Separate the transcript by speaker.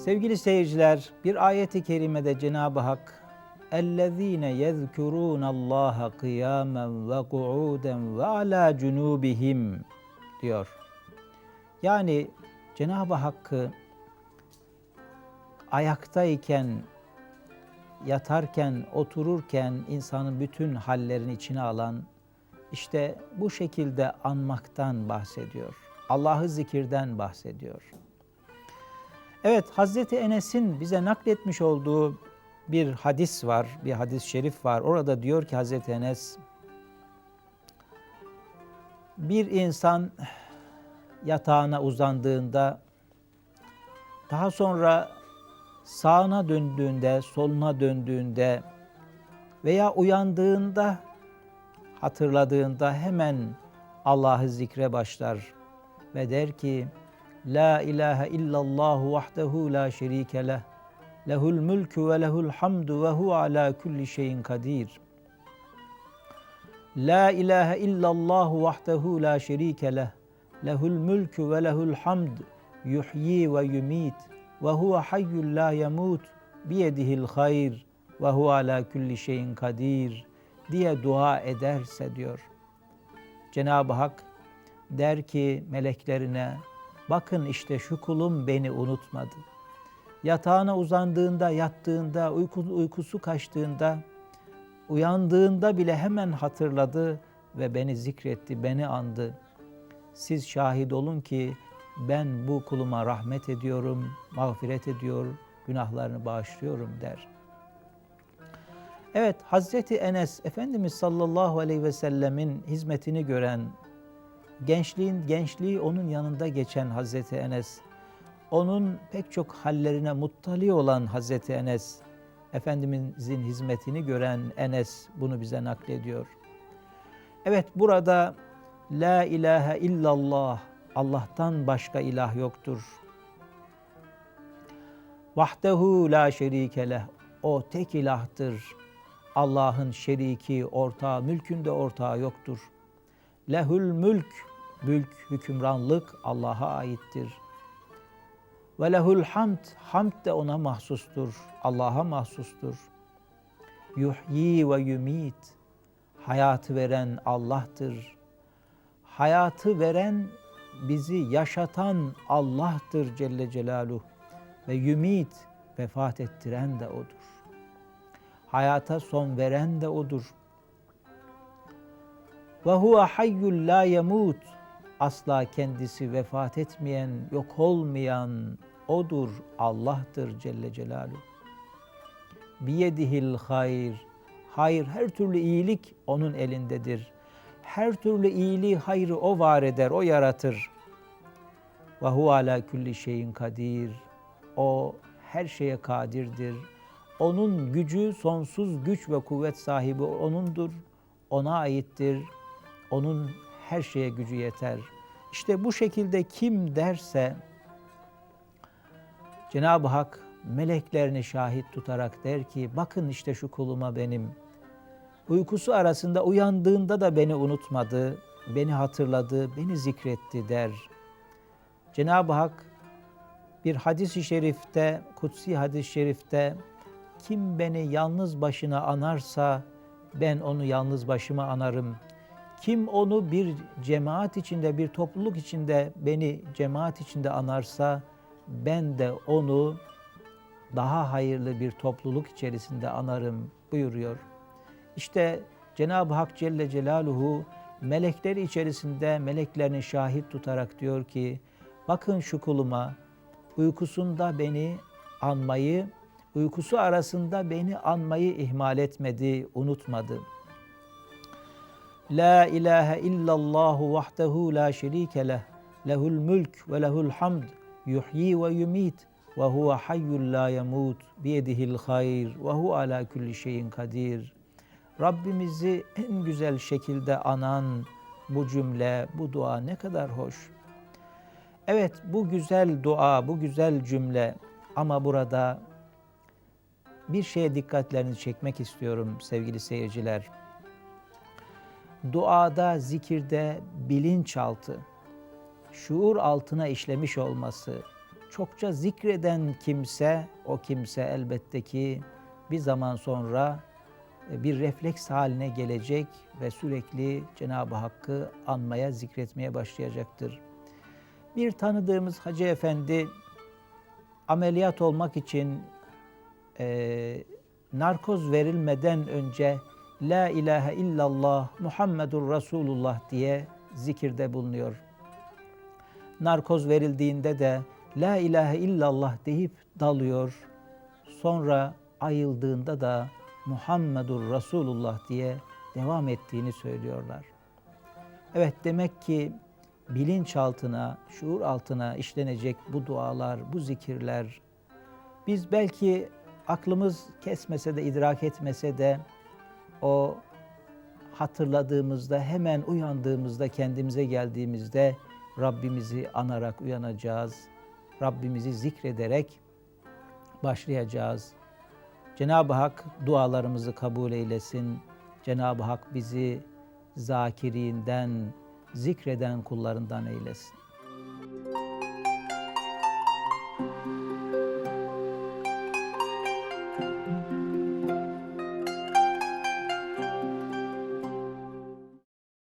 Speaker 1: Sevgili seyirciler, bir ayeti kerimede Cenab-ı Hak اَلَّذ۪ينَ يَذْكُرُونَ اللّٰهَ قِيَامًا وَقُعُودًا وَعَلَى جُنُوبِهِمْ diyor. Yani Cenab-ı Hakk'ı ayaktayken, yatarken, otururken insanın bütün hallerini içine alan, işte bu şekilde anmaktan bahsediyor. Allah'ı zikirden bahsediyor. Evet, Hazreti Enes'in bize nakletmiş olduğu bir hadis var, bir hadis-i şerif var. Orada diyor ki Hazreti Enes, bir insan yatağına uzandığında, daha sonra sağına döndüğünde, soluna döndüğünde veya uyandığında, hatırladığında hemen Allah'ı zikre başlar ve der ki, La ilahe illallah vahdehu la şerike leh. Lehul mülkü ve lehul hamdu ve hu ala kulli şeyin kadir. La ilahe illallah vahdehu la şerike leh. Lehul mülkü ve lehul hamd. Yuhyi ve yumit. Ve huve hayyul la yemut. Biyedihil hayr. Ve hu ala kulli şeyin kadir. Diye dua ederse diyor. Cenab-ı Hak der ki meleklerine bakın işte şu kulum beni unutmadı. Yatağına uzandığında, yattığında, uyku, uykusu kaçtığında, uyandığında bile hemen hatırladı ve beni zikretti, beni andı. Siz şahit olun ki ben bu kuluma rahmet ediyorum, mağfiret ediyor, günahlarını bağışlıyorum der. Evet Hazreti Enes Efendimiz sallallahu aleyhi ve sellemin hizmetini gören gençliğin gençliği onun yanında geçen Hazreti Enes onun pek çok hallerine muttali olan Hazreti Enes Efendimizin hizmetini gören Enes bunu bize naklediyor. Evet burada La ilahe illallah Allah'tan başka ilah yoktur. Vahdehu la şerike leh o tek ilahtır. Allah'ın şeriki, ortağı, mülkünde ortağı yoktur. Lehül mülk, mülk, hükümranlık Allah'a aittir. Ve lehül hamd, hamd de ona mahsustur, Allah'a mahsustur. Yuhyi ve yumit, hayatı veren Allah'tır. Hayatı veren, bizi yaşatan Allah'tır Celle Celaluhu. Ve yumit, vefat ettiren de O'dur. Hayata son veren de O'dur. Ve huve hayyul la yemut. Asla kendisi vefat etmeyen, yok olmayan odur, Allah'tır Celle Celaluhu. Biyedihil hayr. Hayır, her türlü iyilik onun elindedir. Her türlü iyiliği, hayrı o var eder, o yaratır. Ve hu ala kulli şeyin kadir. O her şeye kadirdir. Onun gücü sonsuz güç ve kuvvet sahibi onundur. Ona aittir. Onun her şeye gücü yeter. İşte bu şekilde kim derse Cenab-ı Hak meleklerini şahit tutarak der ki bakın işte şu kuluma benim. Uykusu arasında uyandığında da beni unutmadı, beni hatırladı, beni zikretti der. Cenab-ı Hak bir hadis-i şerifte, kutsi hadis-i şerifte kim beni yalnız başına anarsa ben onu yalnız başıma anarım. Kim onu bir cemaat içinde, bir topluluk içinde, beni cemaat içinde anarsa ben de onu daha hayırlı bir topluluk içerisinde anarım buyuruyor. İşte Cenab-ı Hak Celle Celaluhu melekleri içerisinde meleklerini şahit tutarak diyor ki bakın şu kuluma uykusunda beni anmayı, uykusu arasında beni anmayı ihmal etmedi, unutmadı. La ilahe illallahu vahdehu la şerike leh. Lehul mülk ve lehul hamd. Yuhyi ve yumit. Ve huve hayyul la yemut. Biyedihil hayr. Ve hu ala kulli şeyin kadir. Rabbimizi en güzel şekilde anan bu cümle, bu dua ne kadar hoş. Evet bu güzel dua, bu güzel cümle ama burada bir şeye dikkatlerinizi çekmek istiyorum sevgili seyirciler. Duada, zikirde bilinçaltı, şuur altına işlemiş olması, çokça zikreden kimse, o kimse elbette ki bir zaman sonra e, bir refleks haline gelecek ve sürekli Cenab-ı Hakk'ı anmaya, zikretmeye başlayacaktır. Bir tanıdığımız Hacı Efendi ameliyat olmak için e, narkoz verilmeden önce La ilahe illallah Muhammedur Resulullah diye zikirde bulunuyor. Narkoz verildiğinde de La ilahe illallah deyip dalıyor. Sonra ayıldığında da Muhammedur Resulullah diye devam ettiğini söylüyorlar. Evet demek ki bilinçaltına, şuur altına işlenecek bu dualar, bu zikirler biz belki aklımız kesmese de idrak etmese de o hatırladığımızda hemen uyandığımızda kendimize geldiğimizde Rabbimizi anarak uyanacağız. Rabbimizi zikrederek başlayacağız. Cenab-ı Hak dualarımızı kabul eylesin. Cenab-ı Hak bizi zakirinden, zikreden kullarından eylesin.